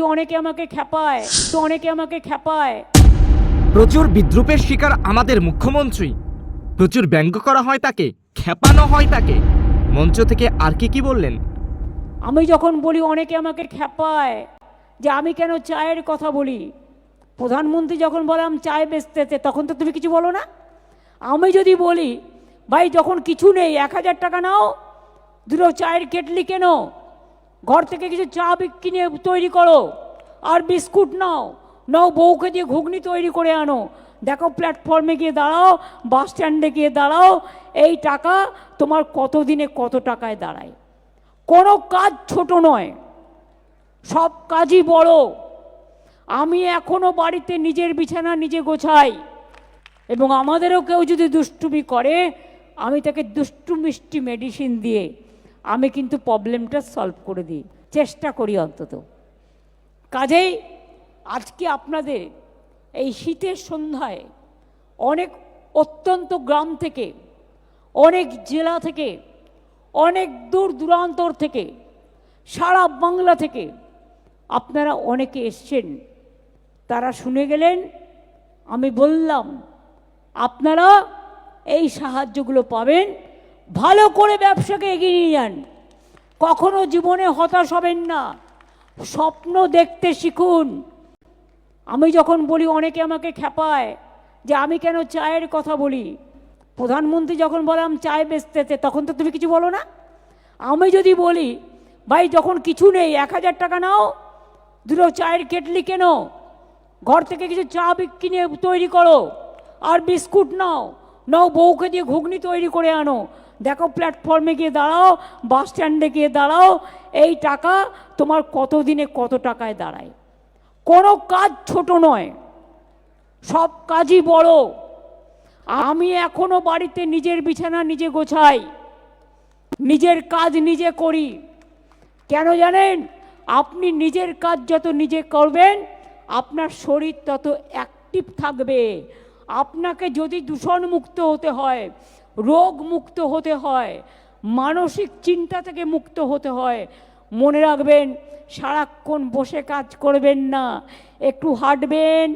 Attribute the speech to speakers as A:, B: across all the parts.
A: বলি অনেকে আমাকে খেপায় তো অনেকে আমাকে খেপায়
B: প্রচুর বিদ্রুপের শিকার আমাদের মুখ্যমন্ত্রী। প্রচুর ব্যঙ্গ করা হয় তাকে খেপানো হয় তাকে। মঞ্চ থেকে আর কি কি বললেন?
A: আমি যখন বলি অনেকে আমাকে খেপায় যে আমি কেন চায়ের কথা বলি? প্রধানমন্ত্রী যখন বললাম চায় বেচতেছে তখন তো তুমি কিছু বলো না? আমি যদি বলি ভাই যখন কিছু নেই এক হাজার টাকা নাও দুটো চায়ের কেটলি কেন? ঘর থেকে কিছু চা কিনে তৈরি করো, আর বিস্কুট নাও। নাও বউকে দিয়ে ঘুগনি তৈরি করে আনো। দেখো প্ল্যাটফর্মে গিয়ে দাঁড়াও বাস স্ট্যান্ডে গিয়ে দাঁড়াও, এই টাকা তোমার কত দিনে কত টাকায় দাঁড়ায়? কোনো কাজ ছোট নয়, সব কাজই বড়। আমি এখনও বাড়িতে নিজের বিছানা নিজে গোছাই, এবং আমাদেরও কেউ যদি দুষ্টুমি করে, আমি তাকে দুষ্টু মিষ্টি মেডিসিন দিয়ে আমি কিন্তু প্রবলেমটা সলভ করে দিই। চেষ্টা করি অন্তত। কাজেই আজকে আপনাদের এই শীতের সন্ধ্যায় অনেক অত্যন্ত গ্রাম থেকে, অনেক জেলা থেকে, অনেক দূর দূরান্তর থেকে, সারা বাংলা থেকে আপনারা অনেকে এসছেন। তারা শুনে গেলেন, আমি বললাম, আপনারা এই সাহায্যগুলো পাবেন। ভালো করে ব্যবসাকে এগিয়ে নিয়ে যান। কখনো জীবনে হতাশ হবেন না। স্বপ্ন দেখতে শিখুন। আমি যখন বলি, অনেকে আমাকে খেপায় যে আমি কেন চায়ের কথা বলি? প্রধানমন্ত্রী যখন বললাম চায় বেচতেছে তখন তো তুমি কিছু বলো না। আমি যদি বলি, ভাই, যখন কিছু নেই, এক হাজার টাকা নাও, দুটো চায়ের কেটলি কেন, ঘর থেকে কিছু চা কিনে তৈরি করো, আর বিস্কুট নাও নাও বউকে দিয়ে ঘুগনি তৈরি করে আনো দেখো প্ল্যাটফর্মে গিয়ে দাঁড়াও বাস স্ট্যান্ডে গিয়ে দাঁড়াও, এই টাকা তোমার কত দিনে কত টাকায় দাঁড়ায়? কোনো কাজ ছোট নয়, সব কাজই বড়। আমি এখনও বাড়িতে নিজের বিছানা নিজে গোছাই, নিজের কাজ নিজে করি। কেন জানেন? আপনি নিজের কাজ যত নিজে করবেন, আপনার শরীর তত অ্যাক্টিভ থাকবে। আপনাকে যদি দূষণমুক্ত হতে হয় রোগ মুক্ত হতে হয়, মানসিক চিন্তা থেকে মুক্ত হতে হয়। মনে রাখবেন, সারাক্ষণ বসে কাজ করবেন না, একটু হাঁটবেন,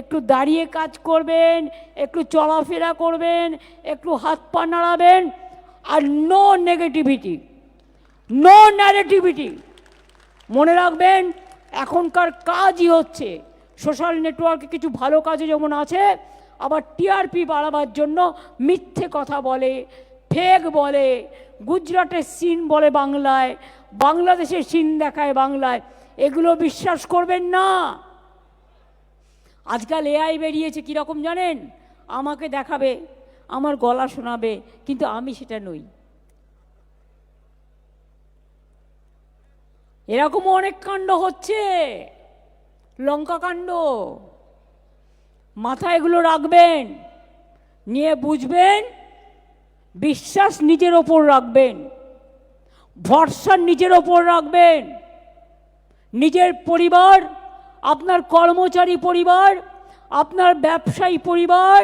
A: একটু দাঁড়িয়ে কাজ করবেন, একটু চলাফেরা করবেন, একটু হাত পা নাড়াবেন আর নো নেগেটিভিটি নো ন্যারেটিভিটি মনে রাখবেন, এখনকার কাজই হচ্ছে সোশ্যাল নেটওয়ার্কে কিছু ভালো কাজও যেমন আছে আবার টিআরপি বাড়াবার জন্য মিথ্যে কথা বলে, ফেক বলে, গুজরাটের সিন বলে বাংলায় বাংলাদেশের সিন দেখায় বাংলায়। এগুলো বিশ্বাস করবেন না। আজকাল এআই বেরিয়েছে কীরকম জানেন? আমাকে দেখাবে, আমার গলা শোনাবে, কিন্তু আমি সেটা নই। এরকমও অনেক কাণ্ড হচ্ছে। লঙ্কা কাণ্ড। মাথায় এগুলো রাখবেন, নিয়ে বুঝবেন, বিশ্বাস নিজের ওপর রাখবেন, ভরসা নিজের ওপর রাখবেন। নিজের পরিবার, আপনার কর্মচারী পরিবার, আপনার ব্যবসায়ী পরিবার,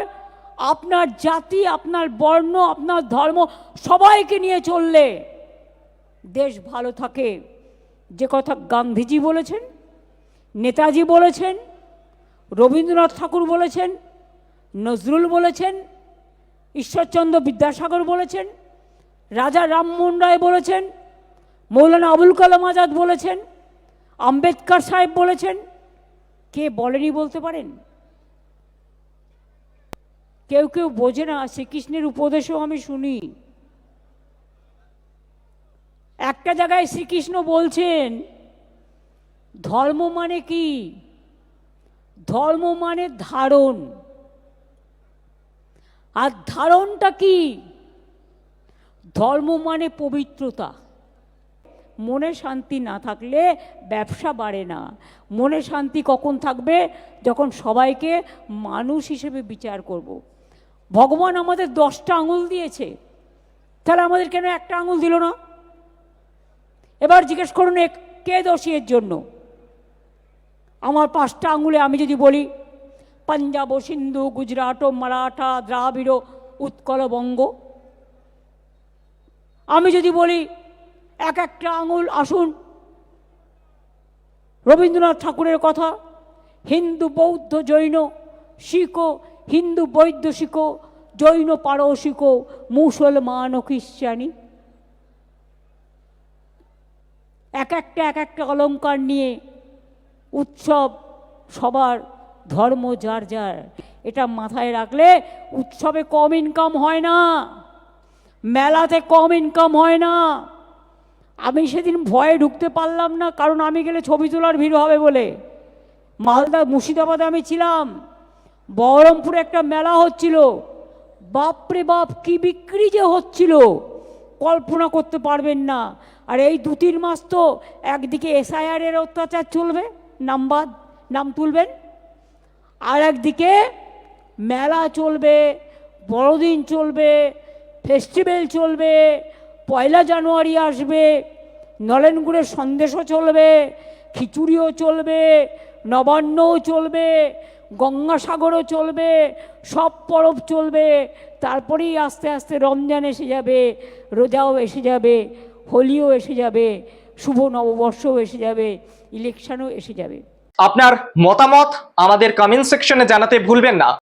A: আপনার জাতি, আপনার বর্ণ, আপনার ধর্ম, সবাইকে নিয়ে চললে দেশ ভালো থাকে। যে কথা গান্ধীজি বলেছেন, নেতাজি বলেছেন রবীন্দ্রনাথ ঠাকুর বলেছেন, নজরুল বলেছেন, ঈশ্বরচন্দ্র বিদ্যাসাগর বলেছেন, রাজা রামমোহন রায় বলেছেন, মৌলানা আবুল কালাম আজাদ বলেছেন, আম্বেদকর সাহেব বলেছেন। কে বলেনি বলতে পারেন? কেউ কেউ বোঝে না, শ্রীকৃষ্ণের উপদেশও আমি শুনি। একটা জায়গায় শ্রীকৃষ্ণ বলছেন, ধর্ম মানে কি? ধর্ম মানে ধারণ। আর ধারণটা কি? ধর্ম মানে পবিত্রতা। মনে শান্তি না থাকলে ব্যবসা বাড়ে না। মনে শান্তি কখন থাকবে? যখন সবাইকে মানুষ হিসেবে বিচার করব। ভগবান আমাদের দশটা আঙুল দিয়েছে। তাহলে আমাদের কেন একটা আঙুল দিল না? এবার জিজ্ঞেস করুন কে দোষী জন্য? আমার পাঁচটা আঙুলে আমি যদি বলি, পাঞ্জাব ও সিন্ধু, গুজরাট ও মারাঠা, দ্রাবিড়, উৎকল বঙ্গ। আমি যদি বলি, এক একটা আঙুল, আসুন, রবীন্দ্রনাথ ঠাকুরের কথা, হিন্দু, বৌদ্ধ, জৈন, শিখ, হিন্দু, বৈদ্য, শিখ, জৈন, পারসিক, মুসলমান ও খ্রিস্টানি। এক একটা এক একটা অলঙ্কার নিয়ে উৎসব, সবার ধর্ম যার যার, এটা মাথায় রাখলে উৎসবে কম ইনকাম হয় না, মেলাতে কম ইনকাম হয় না। আমি সেদিন ভয়ে ঢুকতে পারলাম না, কারণ আমি গেলে ছবি তোলার ভিড় হবে বলে। মালদা, মুর্শিদাবাদে আমি ছিলাম, বহরমপুরে একটা মেলা হচ্ছিল। বাপরে বাপ, কি বিক্রি যে হচ্ছিল, কল্পনা করতে পারবেন না। আর এই দু তিন মাস তো একদিকে এসআইআরের অত্যাচার চলবে নামবাদ নাম তুলবেন। আর একদিকে মেলা চলবে, বড়দিন চলবে ফেস্টিভ্যাল চলবে, পয়লা জানুয়ারি আসবে নলেনগুড়ের সন্দেশও চলবে, খিচুড়িও চলবে, নবান্নও চলবে, গঙ্গাসাগরও চলবে, সব পরব চলবে, তারপরেই আস্তে আস্তে রমজান এসে যাবে, রোজাও এসে যাবে, হোলিও এসে যাবে শুভ নববর্ষও এসে যাবে ইলেকশনও এসে যাবে।
C: আপনার মতামত আমাদের কমেন্ট সেকশনে জানাতে ভুলবেন না।